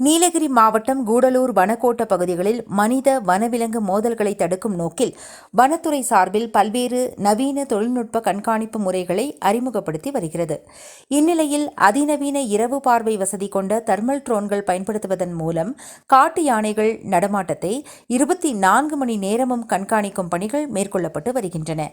நீலகிரி மாவட்டம் கூடலூர் வனக்கோட்ட பகுதிகளில் மனித வனவிலங்கு மோதல்களை தடுக்கும் நோக்கில் வனத்துறை சார்பில் பல்வேறு நவீன தொழில்நுட்ப கண்காணிப்பு முறைகளை அறிமுகப்படுத்தி வருகிறது. இந்நிலையில் அதிநவீன இரவு பார்வை வசதி கொண்ட தெர்மல் ட்ரோன்கள் பயன்படுத்துவதன் மூலம் காட்டு யானைகள் நடமாட்டத்தை இருபத்தி நான்கு மணி நேரமும் கண்காணிக்கும் பணிகள் மேற்கொள்ளப்பட்டு வருகின்றன.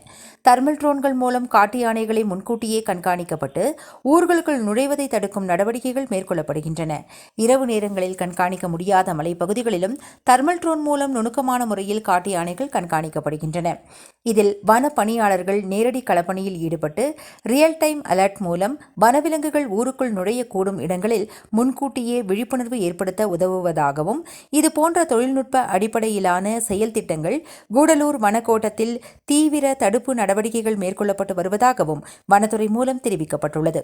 தெர்மல் ட்ரோன்கள் மூலம் காட்டு யானைகளை முன்கூட்டியே கண்காணிக்கப்பட்டு ஊர்களுக்குள் நுழைவதை தடுக்கும் நடவடிக்கைகள் மேற்கொள்ளப்படுகின்றன. இரவு நேரங்கள் நேரங்களில் கண்காணிக்க முடியாத மலைப்பகுதிகளிலும் தர்மல் ட்ரோன் மூலம் நுணுக்கமான முறையில் காட்டு யானைகள் கண்காணிக்கப்படுகின்றன. இதில் வன பணியாளர்கள் நேரடி களப்பணியில் ஈடுபட்டு ரியல் டைம் அலர்ட் மூலம் வனவிலங்குகள் ஊருக்குள் நுழையக்கூடும் இடங்களில் முன்கூட்டியே விழிப்புணர்வு ஏற்படுத்த உதவுவதாகவும் இதுபோன்ற தொழில்நுட்ப அடிப்படையிலான செயல் திட்டங்கள் கூடலூர் வனக்கோட்டத்தில் தீவிர தடுப்பு நடவடிக்கைகள் மேற்கொள்ளப்பட்டு வருவதாகவும் வனத்துறை மூலம் தெரிவிக்கப்பட்டுள்ளது.